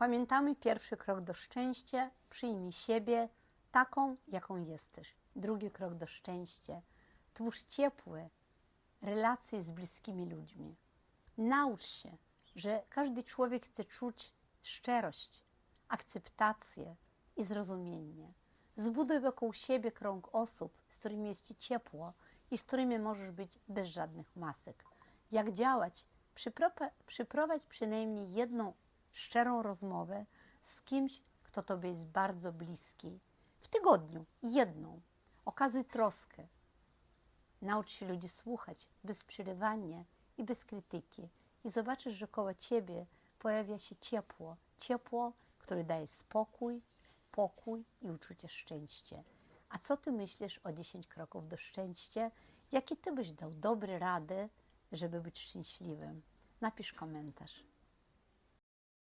Pamiętamy pierwszy krok do szczęścia. Przyjmij siebie taką, jaką jesteś. Drugi krok do szczęścia. Twórz ciepłe relacje z bliskimi ludźmi. Naucz się, że każdy człowiek chce czuć szczerość, akceptację i zrozumienie. Zbuduj wokół siebie krąg osób, z którymi jest ci ciepło i z którymi możesz być bez żadnych masek. Jak działać? Przyprowadź przynajmniej jedną szczerą rozmowę z kimś, kto tobie jest bardzo bliski. W tygodniu jedną. Okazuj troskę. Naucz się ludzi słuchać bez przerywania i bez krytyki. I zobaczysz, że koło ciebie pojawia się ciepło. Ciepło, które daje spokój, pokój i uczucie szczęścia. A co ty myślisz o 10 kroków do szczęścia? Jakie ty byś dał dobre rady, żeby być szczęśliwym? Napisz komentarz.